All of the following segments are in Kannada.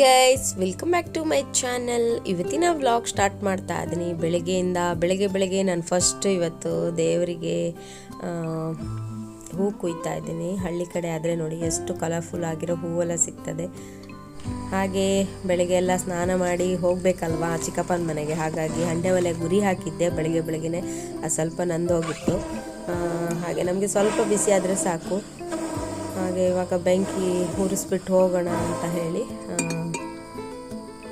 Guys welcome back to my channel ಇವತ್ತಿನ ವ್ಲಾಗ್ ಸ್ಟಾರ್ಟ್ ಮಾಡ್ತಾ ಇದ್ದೀನಿ ಬೆಳಗ್ಗೆಯಿಂದ, ಬೆಳಗ್ಗೆ ಬೆಳಗ್ಗೆ ನಾನು ಫಸ್ಟ್ ಇವತ್ತು ದೇವರಿಗೆ ಹೂ ಕುಯ್ತಾ ಇದ್ದೀನಿ ಹಳ್ಳಿ ಕಡೆ ಆದರೆ ನೋಡಿ ಎಷ್ಟು ಕಲರ್ಫುಲ್ ಆಗಿರೋ ಹೂವೆಲ್ಲ ಸಿಗ್ತದೆ. ಹಾಗೆ ಬೆಳಗ್ಗೆ ಎಲ್ಲ ಸ್ನಾನ ಮಾಡಿ ಹೋಗಬೇಕಲ್ವಾ ಚಿಕ್ಕಪ್ಪನ ಮನೆಗೆ. ಹಾಗಾಗಿ ಹಂಡೆ ಒಲೆ ಗುರಿ ಹಾಕಿದ್ದೆ ಬೆಳಗ್ಗೆ ಬೆಳಗ್ಗೆನೆ. ಅದು ಸ್ವಲ್ಪ ನಂದು ಹೋಗಿತ್ತು ಹಾಗೆ ನಮಗೆ ಸ್ವಲ್ಪ ಬಿಸಿ ಆದರೆ ಸಾಕು. ಹಾಗೆ ಇವಾಗ ಬೆಂಕಿ ಹುರಿಸ್ಬಿಟ್ಟು ಹೋಗೋಣ ಅಂತ ಹೇಳಿ.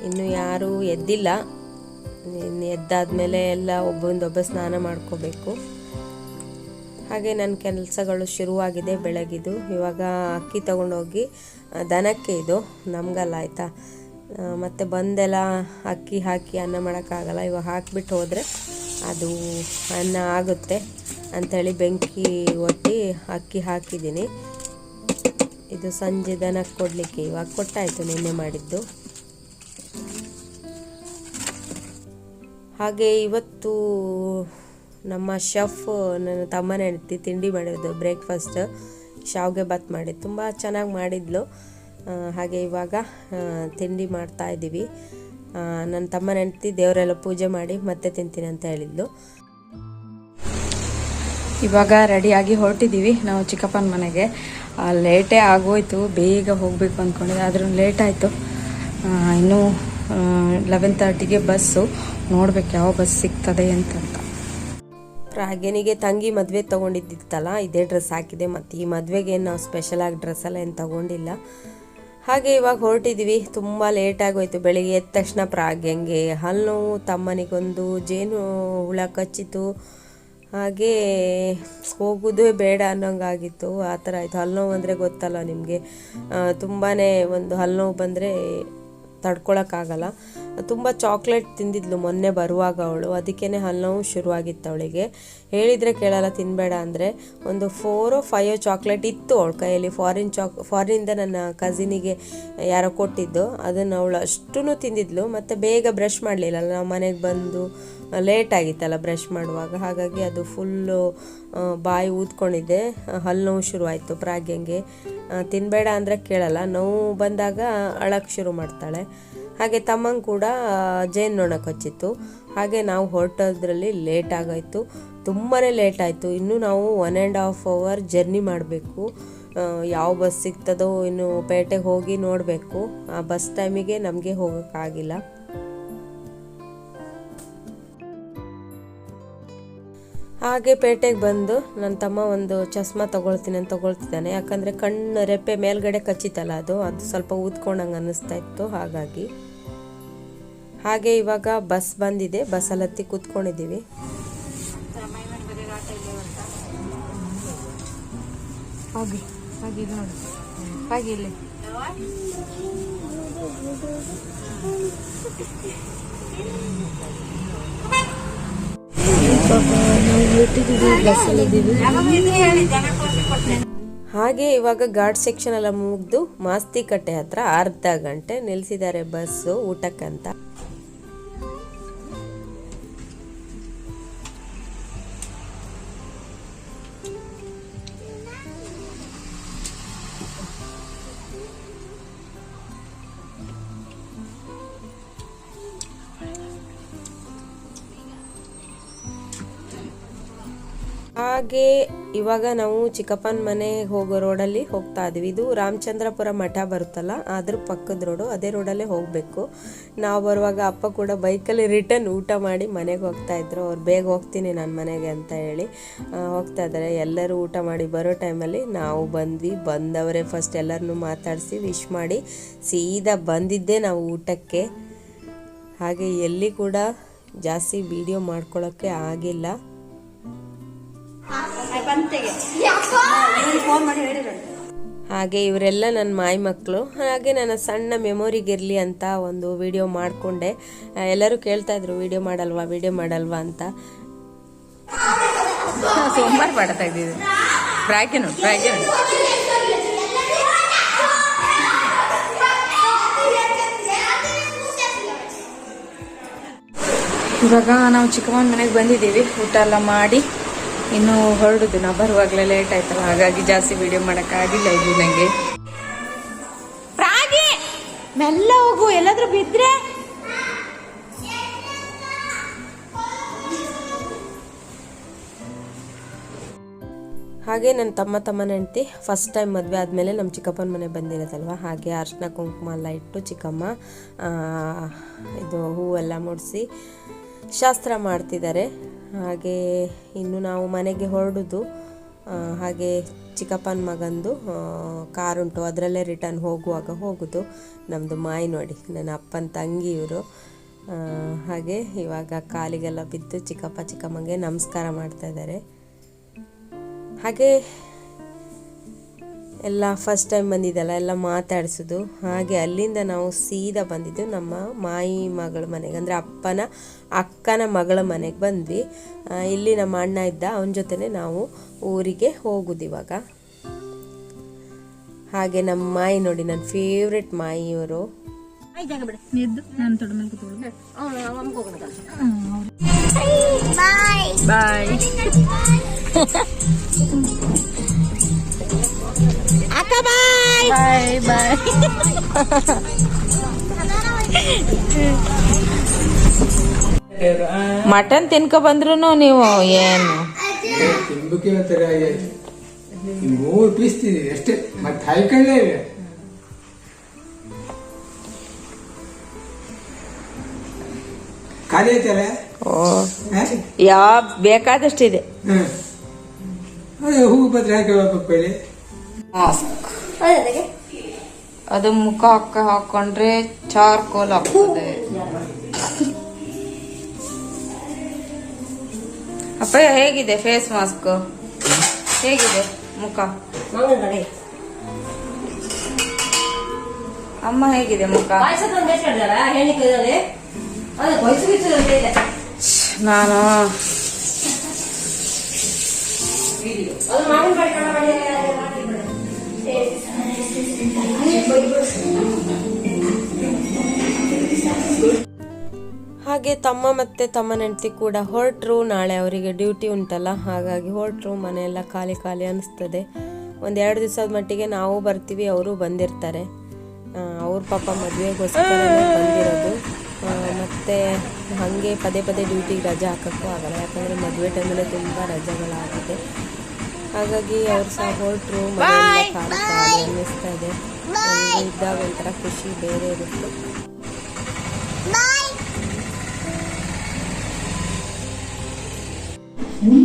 ಇನ್ನೂ ಯಾರೂ ಎದ್ದಿಲ್ಲ. ಇನ್ನು ಎದ್ದಾದ್ಮೇಲೆ ಎಲ್ಲ ಒಬ್ಬೊಂದೊಬ್ಬ ಸ್ನಾನ ಮಾಡ್ಕೋಬೇಕು. ಹಾಗೆ ನನ್ನ ಕೆಲಸಗಳು ಶುರುವಾಗಿದೆ ಬೆಳಗಿದು ಇವಾಗ ಅಕ್ಕಿ ತಗೊಂಡೋಗಿ ದನಕ್ಕೆ ಇದು, ನಮಗಲ್ಲ ಆಯಿತಾ? ಮತ್ತು ಬಂದೆಲ್ಲ ಅಕ್ಕಿ ಹಾಕಿ ಅನ್ನ ಮಾಡೋಕ್ಕಾಗಲ್ಲ. ಇವಾಗ ಹಾಕಿಬಿಟ್ಟು ಹೋದರೆ ಅದು ಅನ್ನ ಆಗುತ್ತೆ ಅಂಥೇಳಿ ಬೆಂಕಿ ಒತ್ತಿ ಅಕ್ಕಿ ಹಾಕಿದ್ದೀನಿ. ಇದು ಸಂಜೆ ದನಕ್ಕೆ ಕೊಡಲಿಕ್ಕೆ ಇವಾಗ ಕೊಟ್ಟಾಯಿತು, ನಿನ್ನೆ ಮಾಡಿದ್ದು. ಹಾಗೆ ಇವತ್ತು ನಮ್ಮ ಶೆಫ್, ನನ್ನ ತಮ್ಮನ ಹೆಂಡತಿ ತಿಂಡಿ ಮಾಡಿದ್ದು, ಬ್ರೇಕ್ಫಾಸ್ಟ್, ಶಾವಿಗೆ ಬಾತ್ ಮಾಡಿ ತುಂಬ ಚೆನ್ನಾಗಿ ಮಾಡಿದ್ಲು. ಹಾಗೆ ಇವಾಗ ತಿಂಡಿ ಮಾಡ್ತಾ ಇದ್ದೀವಿ. ನನ್ನ ತಮ್ಮನ ಹೆಂಡತಿ ದೇವರೆಲ್ಲ ಪೂಜೆ ಮಾಡಿ ಮತ್ತೆ ತಿಂತೀನಿ ಅಂತ ಹೇಳಿದ್ಲು. ಇವಾಗ ರೆಡಿಯಾಗಿ ಹೊರಟಿದ್ದೀವಿ ನಾವು ಚಿಕ್ಕಪ್ಪನ ಮನೆಗೆ. ಲೇಟೇ ಆಗೋಯ್ತು, ಬೇಗ ಹೋಗಬೇಕು ಅಂದ್ಕೊಂಡಿದ್ದೆ ಆದ್ರೂ ಲೇಟ್ ಆಯಿತು. ಇನ್ನೂ ಲೆವೆನ್ ತರ್ಟಿಗೆ ಬಸ್ಸು ನೋಡ್ಬೇಕು ಯಾವ ಬಸ್ ಸಿಗ್ತದೆ ಅಂತಂತ. ಪ್ರಾಗ್ಯನಿಗೆ ತಂಗಿ ಮದುವೆ ತೊಗೊಂಡಿದ್ದಿತ್ತಲ್ಲ, ಇದೇ ಡ್ರೆಸ್ ಹಾಕಿದೆ. ಮತ್ತು ಈ ಮದುವೆಗೆ ನಾವು ಸ್ಪೆಷಲಾಗಿ ಡ್ರೆಸ್ ಎಲ್ಲ ಏನು ತಗೊಂಡಿಲ್ಲ. ಹಾಗೆ ಇವಾಗ ಹೊರಟಿದ್ವಿ, ತುಂಬ ಲೇಟ್ ಆಗೋಯ್ತು. ಬೆಳಿಗ್ಗೆ ಎದ್ದ ತಕ್ಷಣ ಪ್ರಾಗ್ಯಂಗೆ ಹಲ್ಲು, ತಮ್ಮನಿಗೊಂದು ಜೇನು ಹುಳ ಕಚ್ಚಿತು. ಹಾಗೆ ಹೋಗೋದೇ ಬೇಡ ಅನ್ನೋಂಗಾಗಿತ್ತು. ಆ ಥರ ಆಯಿತು. ಹಲ್ಲು ಅಂದರೆ ಗೊತ್ತಲ್ಲ ನಿಮಗೆ. ತುಂಬಾ ಒಂದು ಹಲ್ಲು ನೋವು ಬಂದರೆ ತಡ್ಕೊಳಕ್ಕಾಗಲ್ಲ. ತುಂಬ ಚಾಕ್ಲೇಟ್ ತಿಂದಿದ್ಲು ಮೊನ್ನೆ ಬರುವಾಗ ಅವಳು. ಅದಕ್ಕೇ ಹಲ್ಲೋವು ಶುರುವಾಗಿತ್ತು ಅವಳಿಗೆ. ಹೇಳಿದರೆ ಕೇಳಲ್ಲ ತಿನ್ನಬೇಡ ಅಂದರೆ. ಒಂದು ಫೋರೋ ಫೈವೋ ಚಾಕ್ಲೇಟ್ ಇತ್ತು ಅವಳ ಕೈಯಲ್ಲಿ. ಫಾರಿನ್ ಚಾಕ್ ಫಾರಿನಿಂದ ನನ್ನ ಕಸಿನಿಗೆ ಯಾರೋ ಕೊಟ್ಟಿದ್ದು. ಅದನ್ನು ಅವಳು ಅಷ್ಟೂ ತಿಂದಿದ್ಲು. ಮತ್ತು ಬೇಗ ಬ್ರಷ್ ಮಾಡಲಿಲ್ಲ. ನಾವು ಮನೆಗೆ ಬಂದು ಲೇಟ್ ಆಗಿತ್ತಲ್ಲ ಬ್ರಷ್ ಮಾಡುವಾಗ. ಹಾಗಾಗಿ ಅದು ಫುಲ್ಲು ಬಾಯಿ ಊದ್ಕೊಂಡಿದ್ದೆ. ಹಲ್ಲು ನೋವು ಶುರುವಾಯಿತು ಪ್ರಾಗ್ಯಂಗೆ. ತಿನ್ನಬೇಡ ಅಂದರೆ ಕೇಳಲ್ಲ. ನೋವು ಬಂದಾಗ ಅಳಕ್ಕೆ ಶುರು ಮಾಡ್ತಾಳೆ. ಹಾಗೆ ತಮ್ಮಂಗೆ ಕೂಡ ಜೇನ್ನೊಣ ಕಚ್ಚಿತ್ತು ಹಾಗೆ ನಾವು ಹೊರಟೋದ್ರಲ್ಲಿ ಲೇಟ್ ಆಗೋಯ್ತು. ತುಂಬಾ ಲೇಟ್ ಆಯಿತು. ಇನ್ನೂ ನಾವು one and half hour journey ಮಾಡಬೇಕು. ಯಾವ ಬಸ್ ಸಿಗ್ತದೋ ಇನ್ನು ಪೇಟೆಗೆ ಹೋಗಿ ನೋಡಬೇಕು. ಆ ಬಸ್ ಟೈಮಿಗೆ ನಮಗೆ ಹೋಗೋಕ್ಕಾಗಿಲ್ಲ ಹಾಗೆ ಪೇಟೆಗೆ ಬಂದು ನನ್ನ ತಮ್ಮ ಒಂದು ಚಸ್ಮಾ ತಗೊಳ್ತೀನಿ ಅಂತ ತಗೊಳ್ತಿದ್ದಾನೆ. ಯಾಕಂದರೆ ಕಣ್ಣು ರೆಪ್ಪೆ ಮೇಲ್ಗಡೆ ಕಚ್ಚಿತಲ್ಲ ಅದು. ಅದು ಸ್ವಲ್ಪ ಊದ್ಕೊಂಡಂಗೆ ಅನ್ನಿಸ್ತಾ ಇತ್ತು. ಹಾಗಾಗಿ ಹಾಗೆ ಇವಾಗ ಬಸ್ ಬಂದಿದೆ ಬಸ್ಸಲ್ಲಿ ಹತ್ತಿ ಕೂತ್ಕೊಂಡಿದ್ದೀವಿ. ಹೋಗಿ ಇವಾಗ ಘಾಟ್ ಸೆಕ್ಷನ್ ಎಲ್ಲ ಮುಗಿದು ಮಾಸ್ತಿ ಕಟ್ಟೆ ಹತ್ರ ಅರ್ಧ ಗಂಟೆ ನಿಲ್ಸಿದ್ದಾರೆ ಬಸ್ಸು ಊಟಕ್ಕಂತ. ಹಾಗೆ ಇವಾಗ ನಾವು ಚಿಕ್ಕಪ್ಪನ ಮನೆ ಹೋಗೋ ರೋಡಲ್ಲಿ ಹೋಗ್ತಾ ಇದ್ವಿ. ಇದು ರಾಮಚಂದ್ರಪುರ ಮಠ ಬರುತ್ತಲ್ಲ, ಅದ್ರ ಪಕ್ಕದ ರೋಡು, ಅದೇ ರೋಡಲ್ಲೇ ಹೋಗಬೇಕು. ನಾವು ಬರುವಾಗ ಅಪ್ಪ ಕೂಡ ಬೈಕಲ್ಲಿ ರಿಟರ್ನ್ ಊಟ ಮಾಡಿ ಮನೆಗೆ ಹೋಗ್ತಾ ಇದ್ರು. ಅವ್ರು ಬೇಗ ಹೋಗ್ತೀನಿ ನನ್ನ ಮನೆಗೆ ಅಂತ ಹೇಳಿ ಹೋಗ್ತಾ ಇದ್ದಾರೆ. ಎಲ್ಲರೂ ಊಟ ಮಾಡಿ ಬರೋ ಟೈಮಲ್ಲಿ ನಾವು ಬಂದ್ವಿ. ಬಂದವರೇ ಫಸ್ಟ್ ಎಲ್ಲರನ್ನು ಮಾತಾಡಿಸಿ ವಿಶ್ ಮಾಡಿ ಸೀದಾ ಬಂದಿದ್ದೇ ನಾವು ಊಟಕ್ಕೆ. ಹಾಗೆ ಎಲ್ಲಿ ಕೂಡ ಜಾಸ್ತಿ ವಿಡಿಯೋ ಮಾಡ್ಕೊಳ್ಳೋಕ್ಕೆ ಆಗಿಲ್ಲ. ಹಾಗೆ ಇವರೆಲ್ಲ ನನ್ನ ಮಾಯಿ ಮಕ್ಕಳು ಹಾಗೆ ನನ್ನ ಸಣ್ಣ ಮೆಮೊರಿಗಿರಲಿ ಅಂತ ಒಂದು ವಿಡಿಯೋ ಮಾಡಿಕೊಂಡೆ. ಎಲ್ಲರೂ ಕೇಳ್ತಾ ಇದ್ರು ವಿಡಿಯೋ ಮಾಡಲ್ವಾ ವಿಡಿಯೋ ಮಾಡಲ್ವಾ ಅಂತ. ಸೋಮವಾರ ಮಾಡ್ತಾ ಇದ್ದೀವಿ. ನೋಡಿ ಬ್ರಾಕೆ ನೋಡಿ. ಇವಾಗ ನಾವು ಚಿಕ್ಕಮ್ಮನ ಮನೆಗೆ ಬಂದಿದ್ದೀವಿ. ಊಟ ಎಲ್ಲ ಮಾಡಿ. ಇನ್ನು ಹೊರಡುದು. ನಾ ಬರುವಾಗಲೇ ಲೇಟ್ ಆಯ್ತಲ್ಲ ಹಾಗಾಗಿ ಜಾಸ್ತಿ ವಿಡಿಯೋ ಮಾಡೋಕ್ಕಾಗಿಲ್ಲ ಇದು ನನಗೆ ಮೆಲ್ಲ ಹೋಗು ಹೋಗು ಎಲ್ಲಾದ್ರೂ ಬಿದ್ರೆ? ಹಾಗೆ ನನ್ನ ತಮ್ಮ ತಮ್ಮನ ಹೆಂಡ್ತಿ ಫಸ್ಟ್ ಟೈಮ್ ಮದುವೆ ಆದಮೇಲೆ ನಮ್ಮ ಚಿಕ್ಕಪ್ಪನ ಮನೆ ಬಂದಿರೋದಲ್ವ ಹಾಗೆ ಅರ್ಶಿನ ಕುಂಕುಮ ಎಲ್ಲ ಇಟ್ಟು ಚಿಕ್ಕಮ್ಮ ಇದು ಹೂವೆಲ್ಲ ಮುಡಿಸಿ ಶಾಸ್ತ್ರ ಮಾಡ್ತಿದ್ದಾರೆ. ಹಾಗೆ ಇನ್ನು ನಾವು ಮನೆಗೆ ಹೊರಡುದು ಹಾಗೆ ಚಿಕ್ಕಪ್ಪನ ಮಗಂದು ಕಾರುಂಟು ಅದರಲ್ಲೇ ರಿಟರ್ನ್ ಹೋಗುವಾಗ ಹೋಗುದು. ನಮ್ಮದು ಮಾಯಿ ನೋಡಿ ನನ್ನ ಅಪ್ಪನ ತಂಗಿ ಇವರು. ಹಾಗೆ ಇವಾಗ ಕಾಲಿಗೆಲ್ಲ ಬಿದ್ದು ಚಿಕ್ಕಪ್ಪ ಚಿಕ್ಕಮ್ಮಗೆ ನಮಸ್ಕಾರ ಮಾಡ್ತಾ ಇದ್ದಾರೆ. ಹಾಗೆ ಎಲ್ಲ ಫಸ್ಟ್ ಟೈಮ್ ಬಂದಿದ್ದಲ್ಲ ಎಲ್ಲ ಮಾತಾಡಿಸೋದು. ಹಾಗೆ ಅಲ್ಲಿಂದ ನಾವು ಸೀದಾ ಬಂದಿದ್ದು ನಮ್ಮ ಮಾಯಿ ಮಗಳ ಮನೆಗೆ. ಅಂದರೆ ಅಪ್ಪನ ಅಕ್ಕನ ಮಗಳ ಮನೆಗೆ ಬಂದ್ವಿ. ಇಲ್ಲಿ ನಮ್ಮ ಅಣ್ಣ ಇದ್ದ ಅವನ ಜೊತೆನೇ ನಾವು ಊರಿಗೆ ಹೋಗುದು ಇವಾಗ. ಹಾಗೆ ನಮ್ಮ ಮಾಯಿ ನೋಡಿ ನನ್ನ ಫೇವ್ರೆಟ್ ಮಾಯಿಯವರು ಬಾಯ್ ಬಾಯ್ ಬಾಯ್ ಮಟನ್ ತಿನ್ಕೊ ಬಂದ್ರು ನೀವು ಏನು? ಮೂರು ಪೀಸ್ ಅಷ್ಟೇ ಮತ್ತೆ ಹಾಯ್ಕೊಳ್ಳೇ. ಇಲ್ಲ ಖಾಲಿ ಐತಲ್ಲ? ಓ. ಯಾವ ಬೇಕಾದಷ್ಟಿದೆ. ಹೂವು ಪತ್ರ ಹಾಕಿ ಅದು ಮುಖ ಹಾಕ ಹಾಕೊಂಡ್ರೆ ಚಾರ್ಕೋಲ್ ಆಗ್ತದೆ. ಅಪ್ಪ ಹೇಗಿದೆ ಫೇಸ್ ಮಾಸ್ಕ್? ಹೇಗಿದೆ ಮುಖ? ಅಮ್ಮ ಹೇಗಿದೆ ಮುಖ? ನಾನು ಹಾಗೆ ತಮ್ಮ ಮತ್ತೆ ತಮ್ಮನ ಹೆಂಡತಿ ಕೂಡ ಹೊರಟರು. ನಾಳೆ ಅವರಿಗೆ ಡ್ಯೂಟಿ ಉಂಟಲ್ಲ, ಹಾಗಾಗಿ ಹೊರಟ್ರು. ಮನೆಯೆಲ್ಲ ಖಾಲಿ ಖಾಲಿ ಅನಿಸ್ತದೆ. ಒಂದು ಎರಡು ದಿವಸದ ಮಟ್ಟಿಗೆ ನಾವು ಬರ್ತೀವಿ, ಅವರು ಬಂದಿರ್ತಾರೆ. ಅವ್ರ ಪಾಪ ಮದುವೆಗೋಸ್ಕರ ಬಂದಿರೋದು. ಮತ್ತೆ ಹಾಗೆ ಪದೇ ಪದೇ ಡ್ಯೂಟಿಗೆ ರಜೆ ಹಾಕೋಕ್ಕೂ ಆಗಲ್ಲ. ಯಾಕಂದರೆ ಮದುವೆ ಟೈಮಲ್ಲೇ ತುಂಬ ರಜೆಗಳಾಗಿದೆ ಹಾಗಾಗಿ ಅವ್ರು ಸಹ ಹೊರಟರು ಅನ್ನಿಸ್ತಾ ಇದೆ. ಇದ್ದಾಗ ಒಂಥರ ಖುಷಿ ಬೇರೆ ಇರುತ್ತೆ.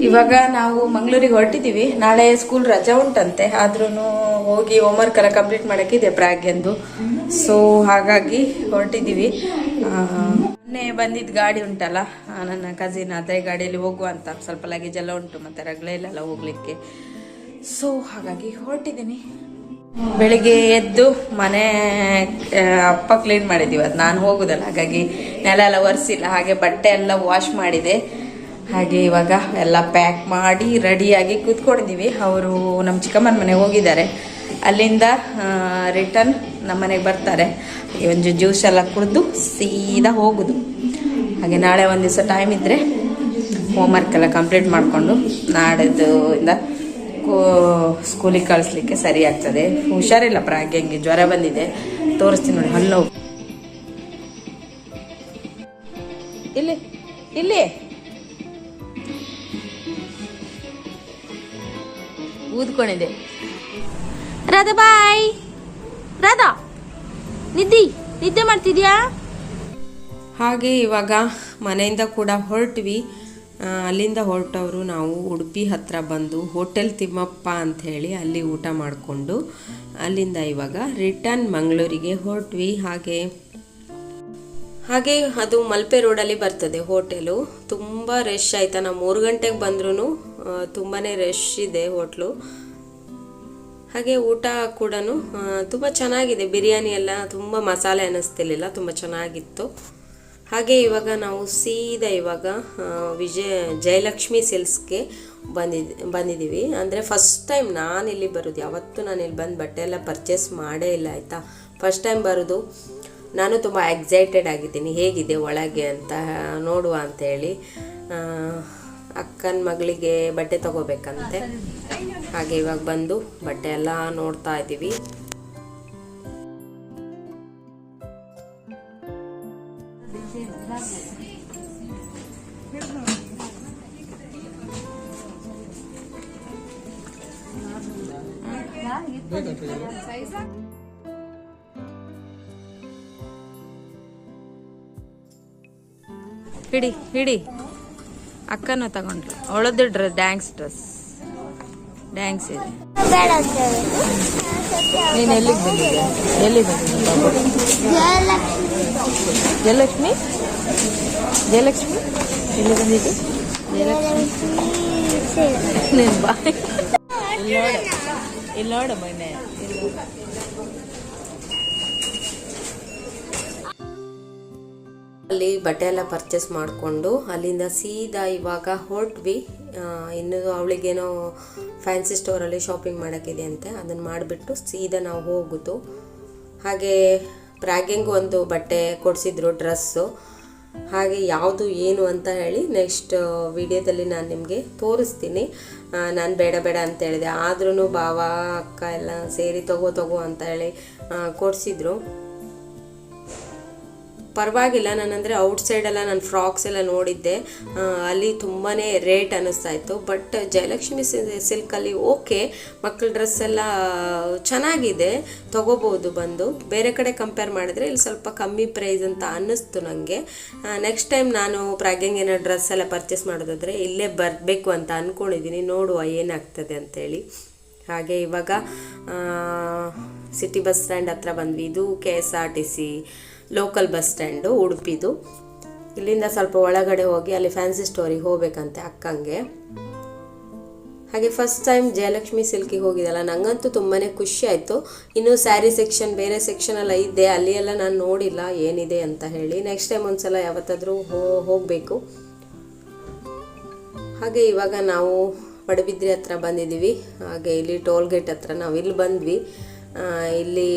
ಇವಾಗ ನಾವು ಮಂಗಳೂರಿಗೆ ಹೊರಟಿದ್ದೀವಿ. ನಾಳೆ ಸ್ಕೂಲ್ ರಜಾ ಉಂಟಂತೆ. ಆದ್ರೂ ಹೋಗಿ ಹೋಮ್ವರ್ಕ್ ಎಲ್ಲ ಕಂಪ್ಲೀಟ್ ಮಾಡೋಕ್ಕಿದೆ ಪ್ರಾಗ್ ಎಂದು ಸೊ ಹಾಗಾಗಿ ಹೊರಟಿದ್ದೀವಿ. ಮೊನ್ನೆ ಬಂದಿದ್ದ ಗಾಡಿ ಉಂಟಲ್ಲ ನನ್ನ ಕಸಿನ್ ಅದೇ ಗಾಡಿಯಲ್ಲಿ ಹೋಗುವ ಅಂತ. ಸ್ವಲ್ಪ ಲಗೇಜ್ ಎಲ್ಲ ಉಂಟು, ಮತ್ತೆ ರಗಳೇ ಇಲ್ಲಲ್ಲ ಹೋಗ್ಲಿಕ್ಕೆ. ಸೊ ಹಾಗಾಗಿ ಹೊರಟಿದ್ದೀನಿ. ಬೆಳಿಗ್ಗೆ ಎದ್ದು ಮನೆ ಅಪ್ಪ ಕ್ಲೀನ್ ಮಾಡಿದ್ದೀವಿ. ಅದು ನಾನು ಹೋಗುದಲ್ಲ, ಹಾಗಾಗಿ ನೆಲ ಎಲ್ಲ ಒರೆಸಿಲ್ಲ, ಹಾಗೆ ಬಟ್ಟೆ ಎಲ್ಲ ವಾಶ್ ಮಾಡಿದೆ. ಹಾಗೆ ಇವಾಗ ಎಲ್ಲ ಪ್ಯಾಕ್ ಮಾಡಿ ರೆಡಿಯಾಗಿ ಕೂತ್ಕೊಂಡಿದ್ದೀವಿ. ಅವರು ನಮ್ಮ ಚಿಕ್ಕಮ್ಮನ ಮನೆಗೆ ಹೋಗಿದ್ದಾರೆ. ಅಲ್ಲಿಂದ ರಿಟರ್ನ್ ನಮ್ಮ ಮನೆಗೆ ಬರ್ತಾರೆ. ಹಾಗೆ ಒಂದು ಜ್ಯೂಸ್ ಎಲ್ಲ ಕುಡಿದು ಸೀದಾ ಹೋಗುದು. ಹಾಗೆ ನಾಳೆ ಒಂದು ದಿವಸ ಟೈಮ್ ಇದ್ದರೆ ಹೋಮ್ವರ್ಕ್ ಎಲ್ಲ ಕಂಪ್ಲೀಟ್ ಮಾಡಿಕೊಂಡು ನಾಡಿದ್ದು ಇಂದ ಸ್ಕೂಲಿಗೆ ಕಳಿಸ್ಲಿಕ್ಕೆ ಸರಿ ಆಗ್ತದೆ. ಹುಷಾರಿಲ್ಲ ಪ್ರಾಗ್ಯಂಗೆ ಜ್ವರ ಬಂದಿದೆ. ತೋರಿಸ್ತೀನಿ ನೋಡಿ, ಹಲ್ಲು ರಾಧಾ, ಬಾಯ್. ರಾಧಾ, ನಿದ್ದಿ, ನಿದ್ದೆ ಮಾಡ್ತಿದ್ಯಾ? ಹಾಗೆ ಇವಾಗ ಮನೆಯಿಂದ ಕೂಡ ಹೊರಟ್ವಿ. ಅಲ್ಲಿಂದ ಹೊರಟವರು ನಾವು ಉಡುಪಿ ಹತ್ರ ಬಂದು ಹೋಟೆಲ್ ತಿಮ್ಮಪ್ಪ ಅಂತ ಹೇಳಿ ಅಲ್ಲಿ ಊಟ ಮಾಡಿಕೊಂಡು ಅಲ್ಲಿಂದ ಇವಾಗ ರಿಟರ್ನ್ ಮಂಗಳೂರಿಗೆ ಹೊರಟ್ವಿ. ಹಾಗೆ ಹಾಗೆ ಅದು ಮಲ್ಪೆ ರೋಡಲ್ಲಿ ಬರ್ತದೆ ಹೋಟೆಲು. ತುಂಬ ರಶ್ ಆಯ್ತಾ, ನಾವು ಮೂರು ಗಂಟೆಗೆ ಬಂದ್ರೂ ತುಂಬಾ ರಶ್ ಇದೆ ಹೋಟ್ಲು. ಹಾಗೆ ಊಟ ಕೂಡ ತುಂಬ ಚೆನ್ನಾಗಿದೆ. ಬಿರಿಯಾನಿ ಎಲ್ಲ ತುಂಬ ಮಸಾಲೆ ಅನ್ನಿಸ್ತಿರ್ಲಿಲ್ಲ ತುಂಬ ಚೆನ್ನಾಗಿತ್ತು. ಹಾಗೆ ಇವಾಗ ನಾವು ಸೀದಾ ಇವಾಗ ವಿಜಯ, ಜಯಲಕ್ಷ್ಮಿ ಸಿಲ್ಕ್ಸ್ಗೆ ಬಂದಿದ್, ಬಂದಿದ್ದೀವಿ. ಅಂದರೆ ಫಸ್ಟ್ ಟೈಮ್ ನಾನು ಇಲ್ಲಿ ಬರೋದು. ಯಾವತ್ತೂ ನಾನು ಇಲ್ಲಿ ಬಂದು ಬಟ್ಟೆ ಎಲ್ಲ ಪರ್ಚೇಸ್ ಮಾಡೇ ಇಲ್ಲ, ಆಯಿತಾ? ಫಸ್ಟ್ ಟೈಮ್ ಬರೋದು. ನಾನು ತುಂಬ ಎಕ್ಸೈಟೆಡ್ ಆಗಿದ್ದೀನಿ. ಹೇಗಿದೆ, ಒಳಗೆ ಅಂತ ನೋಡುವ ಅಂತೇಳಿ ಅಕ್ಕನ ಮಗಳಿಗೆ ಬಟ್ಟೆ ತಗೋಬೇಕಂತೆ. ಹಾಗೆ ಇವಾಗ ಬಂದು ಬಟ್ಟೆ ಎಲ್ಲ ನೋಡ್ತಾ ಇದ್ದೀವಿ. ಹಿಡಿ ಹಿಡಿ. ಅಕ್ಕನ ತಗೊಂಡ್ರು ಅವಳದ್ದು ಡ್ರೆಸ್ ಡ್ಯಾನ್ಸ್ ಡ್ರೆಸ್ ಡ್ಯಾನ್ಸ್ ಇದೆ. ನೀನು ಎಲ್ಲಿಗೆ ಬಂದಿದ್ಯಾ? ಎಲ್ಲಿ ಬಂದಿದ್ಯಾ? ಜಯಲಕ್ಷ್ಮಿ? ಜಯಲಕ್ಷ್ಮಿ? ಎಲ್ಲಿ ಬಂದಿದ್ದಿ ನೀನು ಬಾ ಇಲ್ಲಿ ನೋಡು. ಮೊನ್ನೆ ಅಲ್ಲಿ ಬಟ್ಟೆ ಎಲ್ಲ ಪರ್ಚೇಸ್ ಮಾಡಿಕೊಂಡು ಅಲ್ಲಿಂದ ಸೀದಾ ಇವಾಗ ಹೊರಟ್ವಿ. ಇನ್ನು ಅವಳಿಗೇನೋ ಫ್ಯಾನ್ಸಿ ಸ್ಟೋರಲ್ಲಿ ಶಾಪಿಂಗ್ ಮಾಡೋಕ್ಕಿದೆ ಅಂತೆ. ಅದನ್ನು ಮಾಡಿಬಿಟ್ಟು ಸೀದಾ ನಾವು ಹೋಗುದು. ಹಾಗೆ ಪ್ರಾಗಿಂಗ್ ಒಂದು ಬಟ್ಟೆ ಕೊಡಿಸಿದ್ರು ಡ್ರೆಸ್ಸು ಹಾಗೆ ಯಾವುದು ಏನು ಅಂತ ಹೇಳಿ ನೆಕ್ಸ್ಟ್ ವಿಡಿಯೋದಲ್ಲಿ ನಾನು ನಿಮಗೆ ತೋರಿಸ್ತೀನಿ. ನಾನು ಬೇಡ ಬೇಡ ಅಂತ ಹೇಳಿದೆ. ಆದ್ರೂ ಬಾವ ಅಕ್ಕ ಎಲ್ಲ ಸೇರಿ ತಗೋ ತಗೋ ಅಂತ ಹೇಳಿ ಕೊಡಿಸಿದ್ರು. ಪರವಾಗಿಲ್ಲ, ನಾನಂದರೆ ಔಟ್ಸೈಡೆಲ್ಲ ನಾನು ಫ್ರಾಕ್ಸ್ ಎಲ್ಲ ನೋಡಿದ್ದೆ. ಅಲ್ಲಿ ತುಂಬಾ ರೇಟ್ ಅನ್ನಿಸ್ತಾ ಇತ್ತು. ಬಟ್ ಜಯಲಕ್ಷ್ಮಿ ಸಿಲ್ಕಲ್ಲಿ ಓಕೆ ಮಕ್ಕಳ ಡ್ರೆಸ್ ಎಲ್ಲ ಚೆನ್ನಾಗಿದೆ. ತೊಗೋಬೋದು ಬಂದು. ಬೇರೆ ಕಡೆ ಕಂಪೇರ್ ಮಾಡಿದರೆ ಇಲ್ಲಿ ಸ್ವಲ್ಪ ಕಮ್ಮಿ ಪ್ರೈಸ್ ಅಂತ ಅನ್ನಿಸ್ತು ನನಗೆ ನೆಕ್ಸ್ಟ್ ಟೈಮ್ ನಾನು ಪ್ರಾಗ್ಯಂಗಿನ ಡ್ರೆಸ್ ಎಲ್ಲ ಪರ್ಚೇಸ್ ಮಾಡೋದಾದರೆ ಇಲ್ಲೇ ಬರಬೇಕು ಅಂತ ಅಂದ್ಕೊಂಡಿದ್ದೀನಿ ನೋಡುವ ಏನಾಗ್ತದೆ ಅಂತೇಳಿ. ಹಾಗೆ ಇವಾಗ ಸಿಟಿ ಬಸ್ ಸ್ಟ್ಯಾಂಡ್ ಹತ್ರ ಬಂದ್ವಿ. ಇದು K S R T C local bus stand ಉಡುಪಿದು. ಇಲ್ಲಿಂದ ಸ್ವಲ್ಪ ಒಳಗಡೆ ಹೋಗಿ ಅಲ್ಲಿ ಫ್ಯಾನ್ಸಿ ಸ್ಟೋರಿಗೆ ಹೋಗ್ಬೇಕಂತೆ ಅಕ್ಕಂಗೆ. ಹಾಗೆ ಫಸ್ಟ್ ಟೈಮ್ ಜಯಲಕ್ಷ್ಮಿ ಸಿಲ್ಕಿಗೆ ಹೋಗಿದ್ದಲ್ಲ ನನಗಂತೂ ತುಂಬಾ ಖುಷಿ ಆಯಿತು. ಇನ್ನು ಸ್ಯಾರಿ ಸೆಕ್ಷನ್ ಬೇರೆ ಸೆಕ್ಷನ್ ಎಲ್ಲ ಇದೆ ಅಲ್ಲಿ ಎಲ್ಲ ನಾನು ನೋಡಿಲ್ಲ, ಏನಿದೆ ಅಂತ ಹೇಳಿ. ನೆಕ್ಸ್ಟ್ ಟೈಮ್ ಒಂದ್ಸಲ ಯಾವತ್ತಾದರೂ ಹೋಗಬೇಕು. ಹಾಗೆ ಇವಾಗ ನಾವು ಪಡುಬಿದ್ರಿ ಹತ್ರ ಬಂದಿದ್ದೀವಿ. ಹಾಗೆ ಇಲ್ಲಿ ಟೋಲ್ ಗೇಟ್ ಹತ್ರ ನಾವು ಇಲ್ಲಿ ಬಂದ್ವಿ. ಇಲ್ಲಿ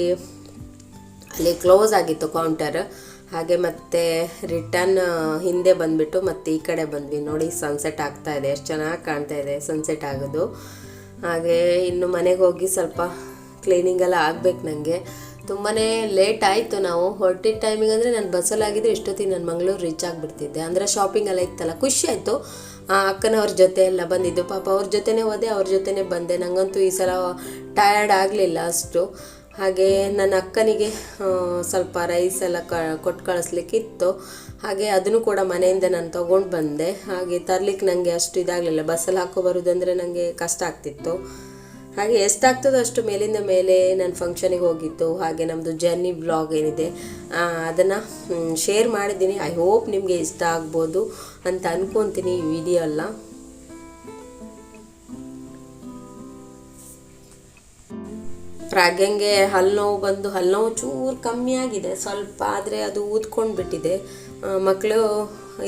ಅಲ್ಲಿ ಕ್ಲೋಸ್ ಆಗಿತ್ತು ಕೌಂಟರ್ ಹಾಗೆ ಮತ್ತೆ ರಿಟರ್ನ್ ಹಿಂದೆ ಬಂದ್ಬಿಟ್ಟು ಮತ್ತೆ ಈ ಕಡೆ ಬಂದ್ವಿ. ನೋಡಿ ಸನ್ಸೆಟ್ ಆಗ್ತಾ ಇದೆ. ಎಷ್ಟು ಚೆನ್ನಾಗಿ ಕಾಣ್ತಾ ಇದೆ ಸನ್ಸೆಟ್ ಆಗೋದು. ಹಾಗೆ ಇನ್ನು ಮನೆಗೆ ಹೋಗಿ ಸ್ವಲ್ಪ ಕ್ಲೀನಿಂಗ್ ಎಲ್ಲ ಆಗ್ಬೇಕು ನನಗೆ ತುಂಬಾ ಲೇಟ್ ಆಯಿತು ನಾವು. ಹೊರಟಿದ್ದ ಟೈಮಿಂಗ್ ಅಂದರೆ ನಾನು ಬಸ್ಸಲ್ಲಾಗಿದ್ದು ಇಷ್ಟೊತ್ತಿಗೆ ನಾನು ಮಂಗಳೂರು ರೀಚ್ ಆಗಿಬಿಡ್ತಿದ್ದೆ. ಅಂದರೆ ಶಾಪಿಂಗ್ ಎಲ್ಲ ಇತ್ತಲ್ಲ, ಖುಷಿ ಆಯಿತು. ಅಕ್ಕನವ್ರ ಜೊತೆ ಎಲ್ಲ ಬಂದಿದ್ದು. ಪಾಪ ಅವ್ರ ಜೊತೆನೇ ಹೋದೆ, ಅವ್ರ ಜೊತೆನೇ ಬಂದೆ. ನನಗಂತೂ ಈ ಸಲ ಟಯರ್ಡ್ ಆಗಲಿಲ್ಲ ಅಷ್ಟು. ಹಾಗೆ ನನ್ನ ಅಕ್ಕನಿಗೆ ಸ್ವಲ್ಪ ರೈಸ್ ಎಲ್ಲ ಕ ಕೊಟ್ಟು ಕಳಿಸ್ಲಿಕ್ಕಿತ್ತು. ಹಾಗೆ ಅದನ್ನು ಕೂಡ ಮನೆಯಿಂದ ನಾನು ತೊಗೊಂಡು ಬಂದೆ. ಹಾಗೆ ತರ್ಲಿಕ್ಕೆ ನನಗೆ ಅಷ್ಟು ಇದಾಗಲಿಲ್ಲ. ಬಸ್ಸಲ್ಲಿ ಹಾಕೋ ಬರೋದಂದರೆ ನನಗೆ ಕಷ್ಟ ಆಗ್ತಿತ್ತು. ಹಾಗೆ ಎಷ್ಟಾಗ್ತದೋ ಅಷ್ಟು ಮೇಲಿಂದ ಮೇಲೆ ನಾನು ಫಂಕ್ಷನಿಗೆ ಹೋಗಿತ್ತು ಹಾಗೆ ನಮ್ಮದು ಜರ್ನಿ ಬ್ಲಾಗ್ ಏನಿದೆ ಅದನ್ನು ಶೇರ್ ಮಾಡಿದ್ದೀನಿ. ಐ ಹೋಪ್ ನಿಮಗೆ ಇಷ್ಟ ಆಗ್ಬೋದು ಅಂತ ಅಂದ್ಕೊತೀನಿ ಈ ವಿಡಿಯೋ ಎಲ್ಲ. ಪ್ರಾಗ್ಯಂಗೆ ಹಲ್ಲು ನೋವು ಬಂದು ಹಲ್ಲು ನೋವು ಚೂರು ಕಮ್ಮಿ ಆಗಿದೆ. ಸ್ವಲ್ಪ ಆದರೆ ಅದು ಊದ್ಕೊಂಡು ಬಿಟ್ಟಿದೆ ಮಕ್ಕಳು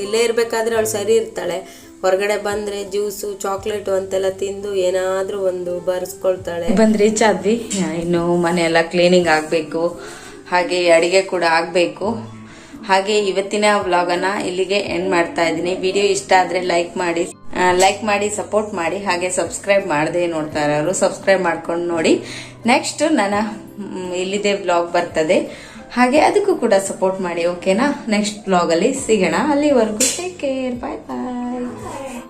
ಇಲ್ಲೇ ಇರಬೇಕಾದ್ರೆ ಅವಳು ಸರಿ ಇರ್ತಾಳೆ. ಹೊರಗಡೆ ಬಂದರೆ ಜ್ಯೂಸು, ಚಾಕ್ಲೇಟು ಅಂತೆಲ್ಲ ತಿಂದು ಏನಾದರೂ ಒಂದು ಬರೆಸ್ಕೊಳ್ತಾಳೆ. ಬಂದು ರೀಚ್ ಆದ್ವಿ ಇನ್ನು ಮನೆಯೆಲ್ಲ ಕ್ಲೀನಿಂಗ್ ಆಗಬೇಕು. ಹಾಗೆ ಅಡುಗೆ ಕೂಡ ಆಗಬೇಕು. ಹಾಗೆ ಇವತ್ತಿನ ವ್ಲಾಗನ್ನು ಇಲ್ಲಿಗೆ ಎಂಡ್ ಮಾಡ್ತಾ ಇದ್ದೀನಿ. ವಿಡಿಯೋ ಇಷ್ಟ ಆದರೆ ಲೈಕ್ ಮಾಡಿ. ಲೈಕ್ ಮಾಡಿ ಸಪೋರ್ಟ್ ಮಾಡಿ, ಹಾಗೆ ಸಬ್ಸ್ಕ್ರೈಬ್ ಮಾಡದೆ ನೋಡ್ತಾ ಇರೋರು ಸಬ್ಸ್ಕ್ರೈಬ್ ಮಾಡ್ಕೊಂಡು ನೋಡಿ. ನೆಕ್ಸ್ಟ್ ನನ್ನ ಇಲ್ಲಿದೆ ಬ್ಲಾಗ್ ಬರ್ತದೆ. ಹಾಗೆ ಅದಕ್ಕೂ ಕೂಡ ಸಪೋರ್ಟ್ ಮಾಡಿ ಓಕೆನಾ ನೆಕ್ಸ್ಟ್ ಬ್ಲಾಗಲ್ಲಿ ಸಿಗೋಣ. ಅಲ್ಲಿವರೆಗೂ ಟೇಕ್ ಕೇರ್ ಬಾಯ್ ಬಾಯ್